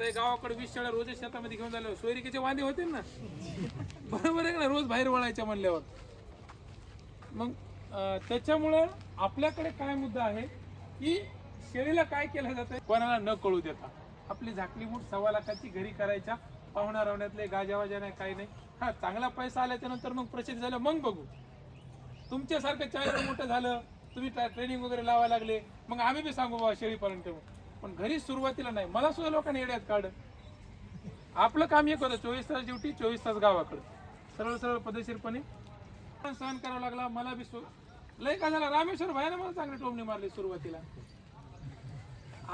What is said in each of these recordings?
आता हे गावाकडे वीस शाळा रोज शेतामध्ये घेऊन झाल्यावर सोयरिकेचे वांदे होते ना? बरोबर आहे का रोज बाहेर वळायच्या म्हणल्यावर. मग त्याच्यामुळं आपल्याकडे काय मुद्दा आहे? की शेळीला काय केलं जातं कोणाला न कळू देता. आपली झाकली मूठ सव्वा लाखाची घरी करायच्या. पाहुणा रावण्यातले गाजावाजा नाही काही नाही. हा चांगला पैसा आल्याच्यानंतर मग प्रसिद्ध झालं मग बघू. तुमच्यासारखं चाळीस मोठं झालं तुम्ही ट्रेनिंग वगैरे लावायला लागले. मग आम्ही बी सांगू बाबा शेळी पालन करू पण घरी सुरुवातीला नाही. मला सुद्धा लोकांनी येड्यात काढ आपलं काम एक होतं चोवीस तास ड्युटी चोवीस तास गावाकडं. सरळ सरळ पद्धतशीरपणे. सहन करावा लागला मला बी सु- लय का झाला? रामेश्वर भाईने मला चांगली टोमणी मारली सुरुवातीला.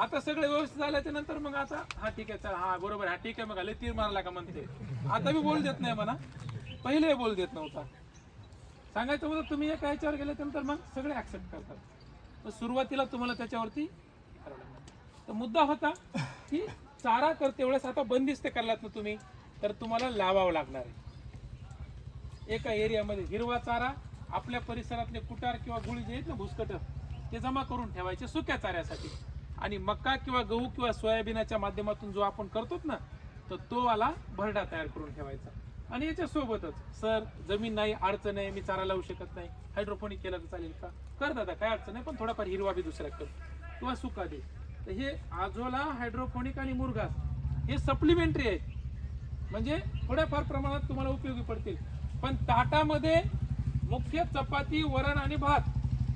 आता सगळे व्यवस्थित झाल्याच्यानंतर मग आता हा ठीक आहे चला हा बरोबर हा ठीक आहे मग आले तीर मारला का म्हणते. आता मी बोल देत नाही म्हणा. पहिले बोल देत नव्हता. सांगायचं होतं तुम्ही एका ह्याच्यावर गेल्यानंतर मग सगळे ऍक्सेप्ट करतात. सुरुवातीला तुम्हाला त्याच्यावरती तर मुद्दा होता की चारा करते वेळेस आता बंदिस्त करलात ना तुम्ही तर तुम्हाला लावावं लागणार आहे. एका एरियामध्ये हिरवा चारा आपल्या परिसरातले कुटार किंवा गुळी जे आहेत ना भुसकट ते जमा करून ठेवायचे सुक्या चाऱ्यासाठी. आणि मका किंवा गहू किंवा सोयाबीनाच्या माध्यमातून जो आपण करतोच ना तर तो वाला भरडा तयार करून ठेवायचा. आणि याच्या सोबतच सर जमीन नाही अडचण आहे मी चारा लावू शकत नाही हायड्रोपोनिक केलं तर चालेल का? कर दादा काय अडचण नाही पण थोडाफार हिरवा बी दुसऱ्या कर. किंवा सुका दे. तर हे आजोला हायड्रोपोनिक आणि मुरघास हे सप्लिमेंटरी आहेत म्हणजे थोड्याफार प्रमाणात तुम्हाला उपयोगी पडतील. पण ताटामध्ये मुख्य चपाती वरण आणि भात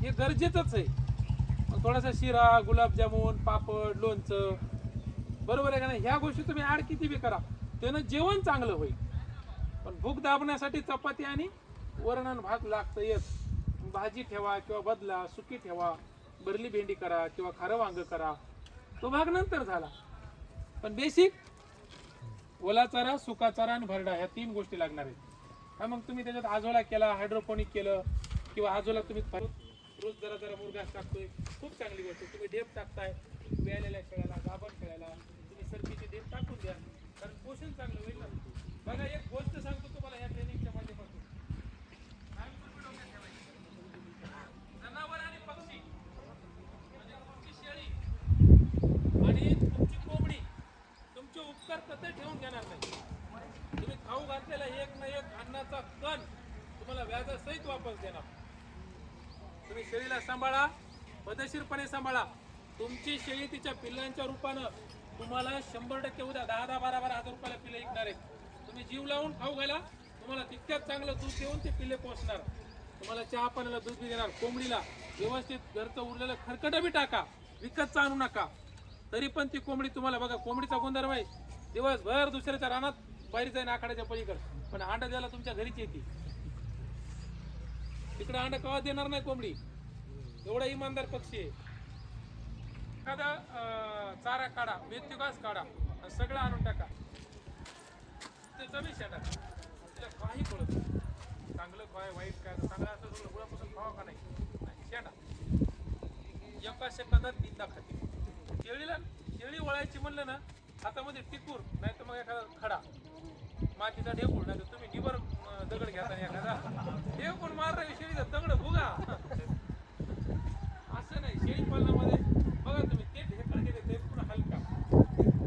हे गरजेचंच आहे. मग थोडासा शिरा गुलाबजामुन पापड लोणचं बरोबर आहे का नाही? ह्या गोष्टी तुम्ही ॲड किती बी करा त्यानं जेवण चांगलं होईल. पण भूक दाबण्यासाठी चपाती आणि वरण आणि भात लागतं येत भाजी ठेवा किंवा बदला सुकी ठेवा बरली भेंडी करा किंवा खारं वांग करा. तो भाग नंतर झाला. पण बेसिक ओला चारा सुका चारा आणि भरडा ह्या तीन गोष्टी लागणार आहेत. हा मग तुम्ही त्याच्यात आजोला केला हायड्रोपोनिक केलं किंवा आजोला तुम्ही रोज जरा जरा मुरगास टाकतोय. खूप चांगली गोष्ट आहे. तुम्ही डेप टाकताय मिळालेल्या खेळाला गाभण खेळायला तुम्ही सरकीचे डेप टाकून द्या कारण पोषण चांगलं होईल ना बघा एक गोष्ट सांगतो तुम्हाला या ट्रेनिंगच्या माध्यमातून कायम तुम्ही डोक्यात ठेवायची. जनावर आणि पक्षी म्हणजे तुमची शेळी आणि तुमची कोंबडी तुमचे उपकार कधी ठेवून घेणार नाही तुम्ही खाऊ घातलेला एक ना एक अन्नाचा कण तुम्हाला व्याजासहित वापस देणार. तुम्ही शेळीला सांभाळा पदशीरपणे सांभाळा. तुमची शेळी तिच्या पिल्लांच्या रूपानं तुम्हाला शंभर टक्के उद्या दहा दहा बारा बारा हजार रुपयाला पिल्ले विकणार आहेत. तुम्ही जीव लावून खाऊ घाला. तुम्हाला तितक्यात चांगलं दूध देऊन ते पिल्ले पोचणार तुम्हाला चहा पाण्याला दूध बी देणार. कोंबडीला व्यवस्थित घरचं उरलेलं खरकट बी टाका. विकतचं आणू नका. तरी पण ती कोंबडी तुम्हाला बघा कोंबडीचा गुणधर्म आहे. दिवसभर दुसऱ्याच्या रानात बाहेर जाईन आखाड्याच्या पलीकडे. पण अंडा द्यायला तुमच्या घरीच येते. तिकडे अंडा कवा देणार नाही कोंबडी? एवढा इमानदार पक्षी आहे. एखादा चारा काढा मेथी काढा सगळं आणून टाका. ते जमी शेटा तिला काही कळत चांगलं काय वाईट काय चांगलं असं सगळं गुळापासून खावा का नाही? शेटा एका शेतातात तीनदा खाते. केळीला केळी वळायची म्हणलं ना हातामध्ये टिकूर नाही तर मग एखादा खडा. मातीचा ढेकूळ नाही तर तुम्ही दगड घेता